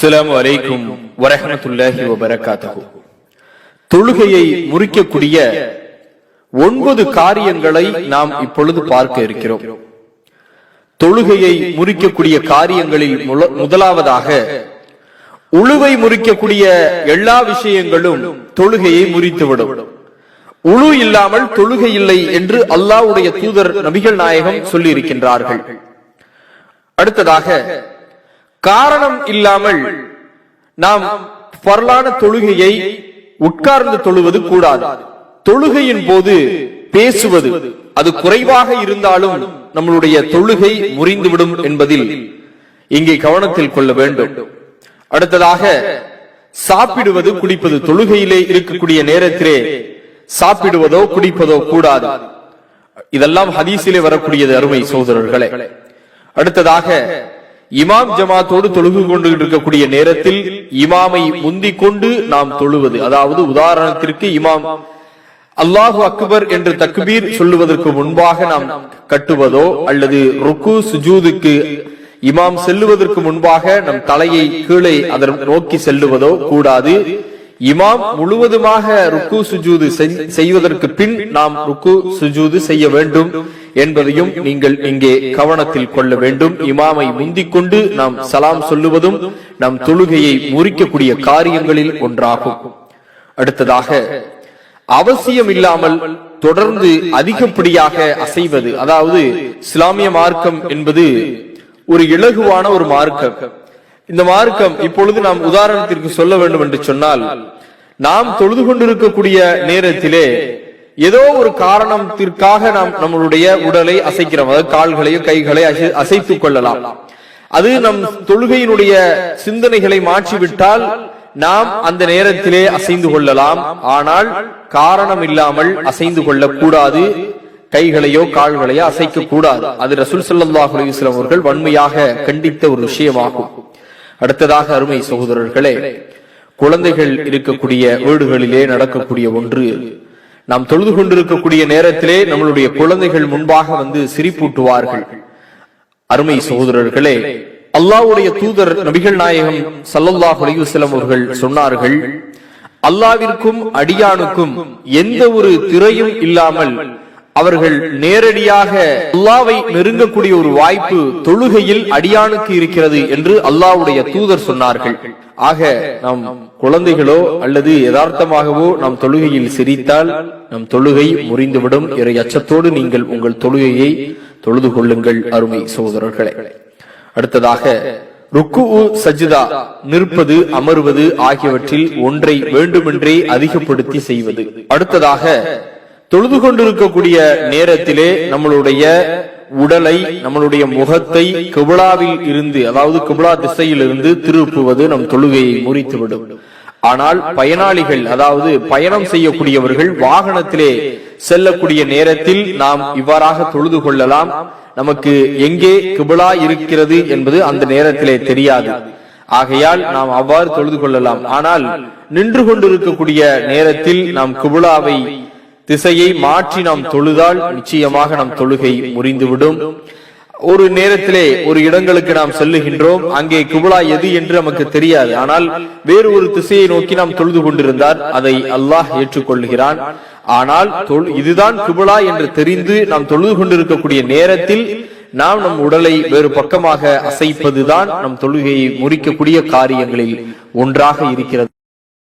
அஸ்லாம் வலைக்கும் வரஹ்மத்துல்லாஹி வபரகாத்தகு தொழுகையை முறிக்கக்கூடிய ஒன்பது காரியங்களை நாம் இப்பொழுது பார்க்க இருக்கிறோம். தொழுகையை முறிக்கக்கூடிய காரியங்களில் முதலாவதாக உழுவை முறிக்கக்கூடிய எல்லா விஷயங்களும் தொழுகையை முறித்துவிடும். உழு இல்லாமல் தொழுகை இல்லை என்று அல்லாவுடைய தூதர் நபிகள் நாயகம் சொல்லி இருக்கின்றார்கள் அடுத்ததாக காரணம் இல்லாமல் நாம் பரலான தொழுகையை உட்கார்ந்து தொழுவது கூடாது. தொழுகையின் போது பேசுவது அது குறைவாக இருந்தாலும் நம்மளுடைய தொழுகை முறிந்துவிடும் என்பதில் இங்கே கவனத்தில் கொள்ள வேண்டும். அடுத்ததாக சாப்பிடுவது குடிப்பது தொழுகையிலே இருக்கக்கூடிய நேரத்திலே சாப்பிடுவதோ குடிப்பதோ கூடாது. இதெல்லாம் ஹதீசிலே வரக்கூடியது அருமை சோதரர்களே அடுத்ததாக இமாம் ஜமாத்தோடு தொழுகு கொண்டு இருக்கக்கூடிய நேரத்தில் இமாமை முந்திக் கொண்டு நாம் தொழுவது. அதாவது உதாரணத்திற்கு இமாம் அல்லாஹு அக்பர் என்று தக்பீர் சொல்லுவதற்கு முன்பாக நாம் கட்டுவதோ அல்லது ருக்கு சுஜூதுக்கு இமாம் செல்லுவதற்கு முன்பாக நம் தலையை கீழே அதன் நோக்கி செல்லுவதோ கூடாது. இமாம் முழுவதுமாக ருக்கு சுஜூது செய்வதற்கு பின் நாம் ருக்கு சுஜூது செய்ய வேண்டும். என்பதையும் நீங்கள் இங்கே கவனத்தில் கொள்ள வேண்டும். இமாமை முந்திக் கொண்டு நாம் சலாம் சொல்லுவதும் நம் தொழுகையை முறிக்கக்கூடிய காரியங்களில் ஒன்றாகும். அடுத்ததாக அவசியம் இல்லாமல் தொடர்ந்து அதிகப்படியாக அசைவது அதாவது இஸ்லாமிய மார்க்கம் என்பது ஒரு இலகுவான ஒரு மார்க்கம். இந்த மார்க்கம் இப்பொழுது நாம் உதாரணத்திற்கு சொல்ல வேண்டும் என்று சொன்னால் நாம் தொழுது கொண்டிருக்கக்கூடிய நேரத்திலே ஏதோ ஒரு காரணத்திற்காக நாம் நம்மளுடைய உடலை அசைக்கிறோம். அதாவது கால்களையோ கைகளை அசை- அசைத்துக் கொள்ளலாம். அது நம் தொழுகையினுடைய சிந்தனைகளை மாற்றிவிட்டால் நாம் அந்த நேரத்திலே அசைந்து கொள்ளலாம். ஆனால் காரணம் இல்லாமல் அசைந்து கொள்ளக்கூடாது. கைகளையோ கால்களையோ அசைக்க கூடாது. அது ரசூல் சல்லாஹ் அலிஸ்லாம் அவர்கள் வன்மையாக கண்டித்த ஒரு விஷயமாகும். அடுத்ததாக அருமை சகோதரர்களே குழந்தைகள் இருக்கக்கூடிய வீடுகளிலே நடக்கக்கூடிய ஒன்று நாம் தொழுது கொண்டிருக்கக்கூடிய நேரத்திலே நம்மளுடைய குழந்தைகள் முன்பாக வந்து சிரிப்பூட்டுவார்கள். அருமை சகோதரர்களே அல்லாஹ்வுடைய தூதர் நபிகள் நாயகம் ஸல்லல்லாஹு அலைஹி அவர்கள் சொன்னார்கள் அல்லாவிற்கும் அடியானுக்கும் எந்த ஒரு திரையும் இல்லாமல் அவர்கள் நேரடியாக அல்லாவை நெருங்கக்கூடிய ஒரு வாய்ப்பு தொழுகையில் அடியானுக்கு இருக்கிறது என்று அல்லாவுடைய தூதர் சொன்னார்கள். ஆக நம் குழந்தைகளோ அல்லது யதார்த்தமாகவோ நம் தொழுகையில் சிரித்தால் நம் தொழுகை முறிந்துவிடும். இறை அச்சத்தோடு நீங்கள் உங்கள் தொழுகையை தொழுது கொள்ளுங்கள் அருமை சகோதரர்களே. அடுத்ததாக ருக்கு சஜிதா நிற்பது அமர்வது ஆகியவற்றில் ஒன்றை வேண்டுமென்றே அதிகப்படுத்தி செய்வது. அடுத்ததாக தொழுது கொண்டிருக்கக்கூடிய நேரத்திலே நம்மளுடைய உடலை நம்மளுடைய முகத்தை கிபிலாவில் இருந்து அதாவது கிபிலா திசையில் இருந்து திருப்புவது நம் தொழுகையை முறித்துவிடும். ஆனால் பயனாளிகள் அதாவது பயணம் செய்யக்கூடியவர்கள் வாகனத்திலே செல்லக்கூடிய நேரத்தில் நாம் இவ்வாறாக தொழுது கொள்ளலாம். நமக்கு எங்கே கிபிளா இருக்கிறது என்பது அந்த நேரத்திலே தெரியாது. ஆகையால் நாம் அவ்வாறு தொழுது கொள்ளலாம். ஆனால் நின்று கொண்டிருக்கக்கூடிய நேரத்தில் நாம் கிபிளாவை திசையை மாற்றி நாம் தொழுதால் நிச்சயமாக நம் தொழுகை முறிந்துவிடும். ஒரு நேரத்திலே ஒரு இடங்களுக்கு நாம் செல்லுகின்றோம். அங்கே குபலா எது என்று நமக்கு தெரியாது. ஆனால் வேறு ஒரு திசையை நோக்கி நாம் தொழுது கொண்டிருந்தார் அதை அல்லாஹ் ஏற்றுக்கொள்கிறான். ஆனால் தொழு- இதுதான் குபுலா என்று தெரிந்து நாம் தொழுது கொண்டிருக்கக்கூடிய நேரத்தில் நாம் நம் உடலை வேறு பக்கமாக அசைப்பதுதான் நம் தொழுகையை முறிக்கக்கூடிய காரியங்களில் ஒன்றாக இருக்கிறது.